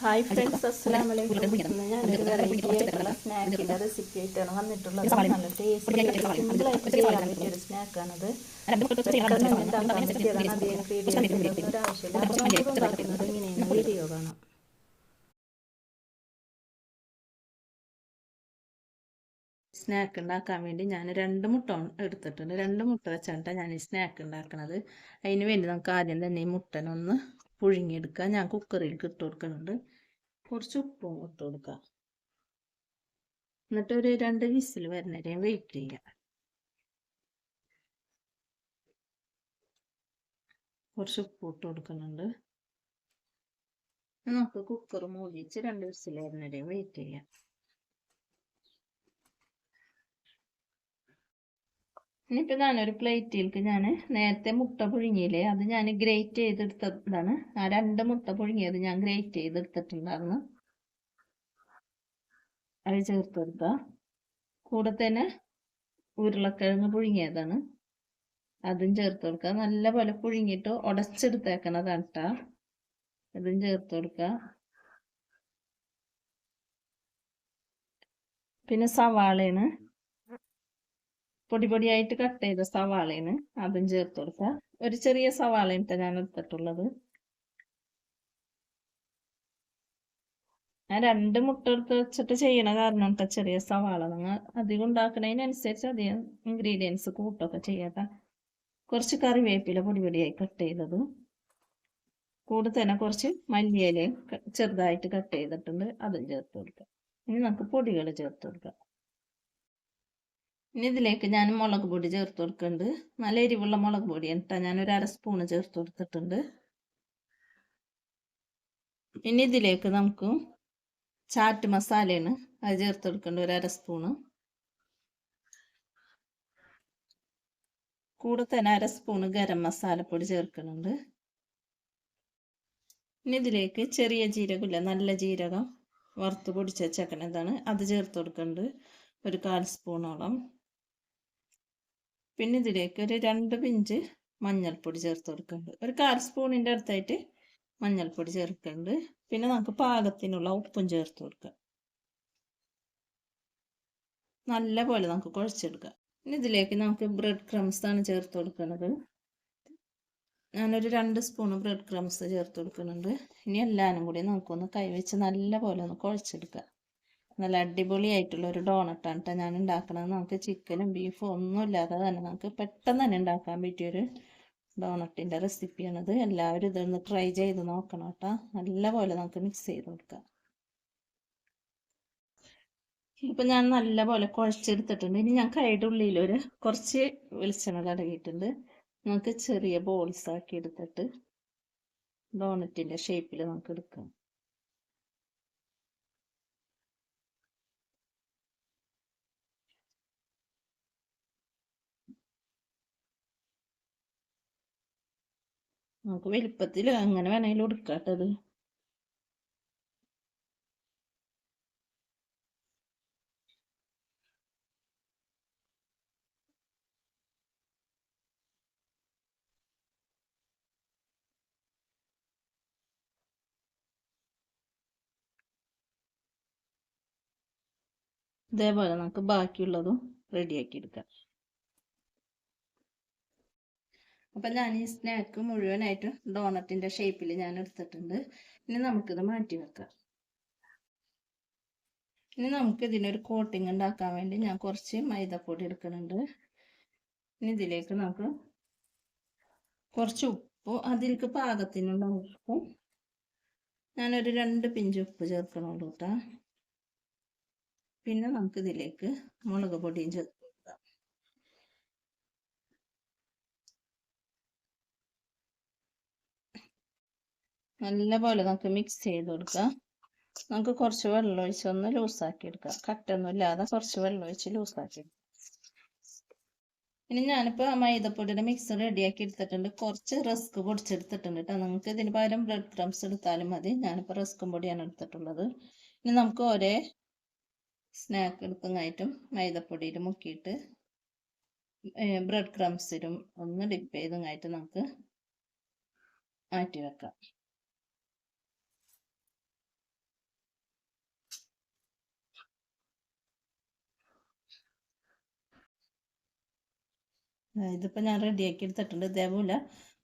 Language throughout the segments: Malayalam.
ഹായ് ഫ്രണ്ട്സ് അസ്സലാമു അലൈക്കും ഇന്ന് ഞാനൊരു വെറൈറ്റി ആയിട്ടുള്ള സ്നാക്കിന്റെ റെസിപ്പി ആയിട്ടാണ് വന്നിട്ടുള്ളത്. നല്ല ടേസ്റ്റി സിമ്പിളായിട്ട് ചെയ്യാൻ പറ്റിയ ഒരു സ്നാക്കാണത് ഉണ്ടാക്കാൻ പറ്റിയതാണ് അപ്പോൾ നമുക്ക് ഉണ്ടാക്കുന്നത് ഇങ്ങനെയാണ്. വീഡിയോ കാണാം സ്നാക്ക് ഉണ്ടാക്കാൻ വേണ്ടി ഞാൻ രണ്ട് മുട്ട എടുത്തിട്ടുണ്ട്. രണ്ട് മുട്ട വെച്ചാണ് ഞാൻ ഈ സ്നാക്ക് ഉണ്ടാക്കുന്നത് അതിന് വേണ്ടി നമുക്ക് ആദ്യം തന്നെ ഈ മുട്ടനൊന്ന് പുഴുങ്ങിയെടുക്കുക ഞാൻ കുക്കറിലേക്ക് ഇട്ട് കൊടുക്കുന്നുണ്ട്. കുറച്ച് ഉപ്പും ഇട്ട് കൊടുക്കുക എന്നിട്ട് ഒരു രണ്ട് വിസിൽ വരുന്നവരെയും വെയിറ്റ് ചെയ്യുക കുറച്ച് ഉപ്പ് ഇട്ട് കൊടുക്കുന്നുണ്ട്. നമുക്ക് കുക്കർ മൂടിച്ച് രണ്ട് വിസിൽ വരുന്നവരെയും വെയിറ്റ് ചെയ്യാം. ഇനിയിപ്പോൾ ഞാനൊരു പ്ലേറ്റിലേക്ക് ഞാൻ നേരത്തെ മുട്ട പുഴുങ്ങിയില്ലേ അത് ഞാൻ ഗ്രേറ്റ് ചെയ്തെടുത്തതാണ്. ആ രണ്ട് മുട്ട പുഴുങ്ങിയത് ഞാൻ ഗ്രേറ്റ് ചെയ്തെടുത്തിട്ടുണ്ടായിരുന്നു. അത് ചേർത്ത് കൊടുക്കുക കൂടെ തന്നെ ഉരുളക്കിഴങ്ങ് പുഴുങ്ങിയതാണ്. അതും ചേർത്ത് കൊടുക്കുക. നല്ലപോലെ പുഴുങ്ങിയിട്ട് ഉടച്ചെടുത്തേക്കണതാണ് കേട്ടോ അതും ചേർത്ത് കൊടുക്കുക. പിന്നെ സവാളയാണ്. പൊടി പൊടിയായിട്ട് കട്ട് ചെയ്ത സവാളയാണ് അതും ചേർത്ത് കൊടുക്കുക. ഒരു ചെറിയ സവാളയാണ് ഞാൻ എടുത്തിട്ടുള്ളത്. ഞാൻ രണ്ട് മുട്ട എടുത്ത് വെച്ചിട്ട് ചെയ്യണ കാരണം ചെറിയ സവാള നിങ്ങൾ അധികം ഉണ്ടാക്കുന്നതിനനുസരിച്ച് അധികം ഇൻഗ്രീഡിയൻസ് കൂട്ടൊക്കെ ചെയ്യാത്ത കുറച്ച് കറിവേപ്പില പൊടി പൊടിയായി കട്ട് ചെയ്തത്. കൂടെ തന്നെ കുറച്ച് മല്ലിയിലയും ചെറുതായിട്ട് കട്ട് ചെയ്തിട്ടുണ്ട്. അതും ചേർത്ത് കൊടുക്കുക. ഇനി നമുക്ക് പൊടികൾ ചേർത്ത് കൊടുക്കാം. ഇനി ഇതിലേക്ക് ഞാൻ മുളക് പൊടി ചേർത്ത് കൊടുക്കുന്നുണ്ട് നല്ല എരിവുള്ള മുളക് പൊടി എന്നിട്ടാ ഞാൻ ഒരു അര സ്പൂണ് ചേർത്ത് കൊടുത്തിട്ടുണ്ട്. ഇനി ഇതിലേക്ക് നമുക്ക് ചാറ്റ് മസാലയാണ് അത് ചേർത്ത് കൊടുക്കേണ്ട. ഒരു അര സ്പൂണ് കൂടെ തന്നെ അര സ്പൂണ് ഗരം മസാലപ്പൊടി ചേർക്കുന്നുണ്ട് ഇനി ഇതിലേക്ക് ചെറിയ ജീരകമില്ല? നല്ല ജീരകം വറുത്ത് പൊടിച്ച് വെച്ചേക്കണതാണ് അത് ചേർത്ത് കൊടുക്കുന്നുണ്ട് ഒരു കാൽ സ്പൂണോളം പിന്നെ ഇതിലേക്ക് ഒരു രണ്ട് പിഞ്ച് മഞ്ഞൾപ്പൊടി ചേർത്ത് കൊടുക്കുന്നുണ്ട്. ഒരു കാൽ സ്പൂണിന്റെ അടുത്തായിട്ട് മഞ്ഞൾപ്പൊടി ചേർക്കുന്നുണ്ട്. പിന്നെ നമുക്ക് പാകത്തിനുള്ള ഉപ്പും ചേർത്ത് കൊടുക്കുക നല്ല പോലെ നമുക്ക് കുഴച്ചെടുക്കാം. ഇനി ഇതിലേക്ക് നമുക്ക് ബ്രെഡ് ക്രംസ് ആണ് ചേർത്ത് കൊടുക്കുന്നത്. ഞാനൊരു രണ്ട് സ്പൂൺ ബ്രെഡ് ക്രംസ് ചേർത്ത് കൊടുക്കുന്നുണ്ട്. ഇനി എല്ലാവരും കൂടി നമുക്കൊന്ന് കൈവച്ച് നല്ല പോലെ ഒന്ന് കുഴച്ചെടുക്കാം. നല്ല അടിപൊളിയായിട്ടുള്ള ഒരു ഡോണട്ടാണ് കേട്ടോ ഞാൻ ഉണ്ടാക്കുന്നത് നമുക്ക് ചിക്കനും ബീഫും ഒന്നും ഇല്ലാതെ തന്നെ നമുക്ക് പെട്ടെന്ന് തന്നെ ഉണ്ടാക്കാൻ പറ്റിയൊരു ഡോണട്ടിന്റെ റെസിപ്പിയാണിത് എല്ലാവരും ഇതൊന്ന് ട്രൈ ചെയ്ത് നോക്കണം കേട്ടോ നല്ലപോലെ നമുക്ക് മിക്സ് ചെയ്ത് കൊടുക്കാം. ഇപ്പം ഞാൻ നല്ലപോലെ കുഴച്ചെടുത്തിട്ടുണ്ട്. ഇനി ഞാൻ കൈയുടെ ഉള്ളിൽ ഒരു കുറച്ച് വെളിച്ചെണ്ണ തടകിയിട്ടുണ്ട് നമുക്ക് ചെറിയ ബോൾസ് ആക്കി എടുത്തിട്ട് ഡോണറ്റിന്റെ ഷേപ്പിൽ നമുക്ക് എടുക്കാം. നമുക്ക് വലുപ്പത്തിൽ അങ്ങനെ വേണമെങ്കിലും എടുക്കാട്ടത് ഇതേപോലെ നമുക്ക് ബാക്കിയുള്ളതും റെഡിയാക്കി എടുക്കാം. അപ്പം ഞാൻ ഈ സ്നാക്ക് മുഴുവനായിട്ട് ഡോണറ്റിന്റെ ഷേപ്പിൽ ഞാൻ എടുത്തിട്ടുണ്ട്. ഇനി നമുക്കിത് മാറ്റി വെക്കാം. ഇനി നമുക്ക് ഇതിനൊരു കോട്ടിങ് ഉണ്ടാക്കാൻ വേണ്ടി ഞാൻ കുറച്ച് മൈദപ്പൊടി എടുക്കുന്നുണ്ട്. ഇനി ഇതിലേക്ക് നമുക്ക് കുറച്ച് ഉപ്പ് അതിലേക്ക് പാകത്തിനുള്ള ഉപ്പും ഞാനൊരു രണ്ട് പിഞ്ച് ഉപ്പ് ചേർക്കണുള്ളൂ കേട്ടോ പിന്നെ നമുക്ക് ഇതിലേക്ക് മുളക് പൊടിയും ചേർത്ത് കൊടുക്കാം നല്ല പോലെ നമുക്ക് മിക്സ് ചെയ്ത് കൊടുക്കാം. നമുക്ക് കുറച്ച് വെള്ളം ഒഴിച്ച് ഒന്ന് ലൂസാക്കി എടുക്കാം. കട്ടൊന്നും ഇല്ലാതെ കുറച്ച് വെള്ളം ഒഴിച്ച് ലൂസാക്കി എടുക്കാം. ഇനി ഞാനിപ്പോൾ മൈദപ്പൊടിയുടെ മിക്സ് റെഡിയാക്കി എടുത്തിട്ടുണ്ട്. കുറച്ച് റസ്ക് പൊടിച്ചെടുത്തിട്ടുണ്ട് കേട്ടോ നിങ്ങൾക്ക് ഇതിന് പകരം ബ്രെഡ് ക്രംസ് എടുത്താലും മതി. ഞാനിപ്പോൾ റസ്കും പൊടിയാണ് എടുത്തിട്ടുള്ളത്. ഇനി നമുക്ക് ഒരേ സ്നാക്ക് എടുക്കുന്നതായിട്ടും മൈദപ്പൊടിയിൽ മുക്കിയിട്ട് ബ്രെഡ് ക്രംസിലും ഒന്ന് ഡിപ്പ് ചെയ്തതായിട്ട് നമുക്ക് മാറ്റി വെക്കാം. ഇതിപ്പോൾ ഞാൻ റെഡിയാക്കി എടുത്തിട്ടുണ്ട് ഇതേപോലെ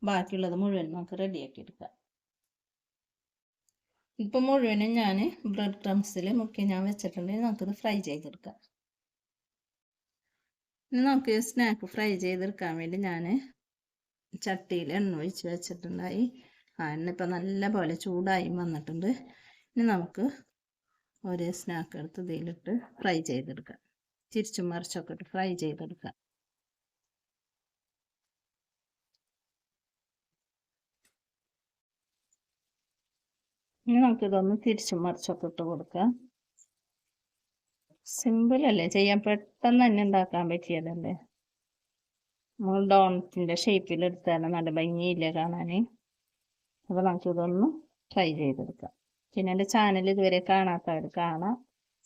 ബാക്കിയുള്ളത് മുഴുവൻ നമുക്ക് റെഡിയാക്കി എടുക്കാം ഇപ്പം മുഴുവനും ഞാൻ ബ്രെഡ് ക്രംസിൽ മുക്കി ഞാൻ വെച്ചിട്ടുണ്ടെങ്കിൽ നമുക്കിത് ഫ്രൈ ചെയ്തെടുക്കാം. ഇനി നമുക്ക് സ്നാക്ക് ഫ്രൈ ചെയ്തെടുക്കാൻ വേണ്ടി ഞാൻ ചട്ടിയിൽ എണ്ണ ഒഴിച്ച് വെച്ചിട്ടുണ്ടായി. ആ എണ്ണ ഇപ്പം നല്ല പോലെ ചൂടായി വന്നിട്ടുണ്ട്. ഇനി നമുക്ക് ഒരു സ്നാക്ക് എടുത്ത് ഇതിലിട്ട് ഫ്രൈ ചെയ്തെടുക്കാം. തിരിച്ചും മറിച്ചൊക്കെ ഇട്ട് ഫ്രൈ ചെയ്തെടുക്കാം. ഇനി നമുക്കിതൊന്ന് തിരിച്ചും മറിച്ചൊക്കെ ഇട്ട് സിമ്പിൾ അല്ലേ? ചെയ്യാൻ പെട്ടെന്ന് തന്നെ ഉണ്ടാക്കാൻ പറ്റിയതല്ലേ? നമ്മൾ ഡോണറ്റിന്റെ ഷേപ്പിൽ എടുത്താണ് നല്ല ഭംഗിയില്ല കാണാൻ അപ്പോൾ നമുക്കിതൊന്ന് ട്രൈ ചെയ്തെടുക്കാം. പിന്നെ എന്റെ ചാനൽ ഇതുവരെ കാണാത്തവർ കാണാം.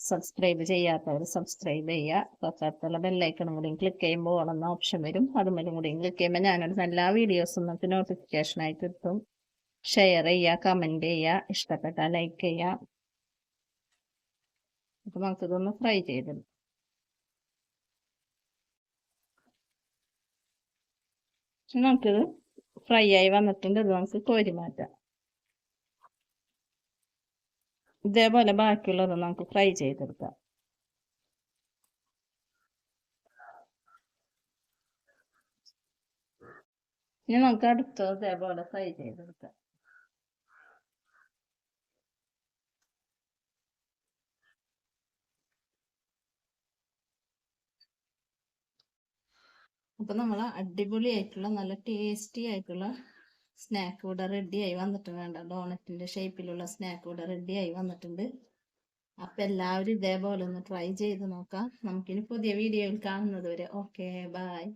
സബ്സ്ക്രൈബ് ചെയ്യാത്തവർ സബ്സ്ക്രൈബ് ചെയ്യുക. തൊട്ടടുത്തുള്ള ബെല്ലൈക്കണും കൂടിയും ക്ലിക്ക് ചെയ്യുമ്പോൾ ഓണെന്ന ഓപ്ഷൻ വരും. അതുമല്ലും കൂടിയും ക്ലിക്ക് ചെയ്യുമ്പോൾ ഞാനൊരു എല്ലാ വീഡിയോസും നമുക്ക് നോട്ടിഫിക്കേഷനായി കിട്ടും ഷെയർ ചെയ്യുക കമന്റ് ചെയ്യുക ഇഷ്ടപ്പെട്ടാൽ ലൈക്ക് ചെയ്യുക. അപ്പോൾ നമുക്കിതൊന്ന് ഫ്രൈ ചെയ്തെടുക്കാം. നമുക്കിത് ഫ്രൈ ആയി വന്നിട്ടുണ്ട് ഇത് നമുക്ക് കോരി മാറ്റാം. ഇതേപോലെ ബാക്കിയുള്ളത് നമുക്ക് ഫ്രൈ ചെയ്തെടുക്കാം. ഇനി നമുക്ക് അടുത്തത് ഇതേപോലെ ഫ്രൈ ചെയ്തെടുക്കാം. അപ്പോൾ നമ്മൾ അടിപൊളിയായിട്ടുള്ള നല്ല ടേസ്റ്റി ആയിട്ടുള്ള സ്നാക്ക് ഇവിടെ റെഡി ആയി വന്നിട്ടുണ്ട് വേണ്ട ഡോണറ്റിന്റെ ഷേപ്പിലുള്ള സ്നാക്ക് ഇവിടെ റെഡി ആയി വന്നിട്ടുണ്ട്. അപ്പം എല്ലാവരും ഇതേപോലെ ഒന്ന് ട്രൈ ചെയ്ത് നോക്കാം. നമുക്കിനി പുതിയ വീഡിയോയിൽ കാണുന്നത് വരെ. Okay bye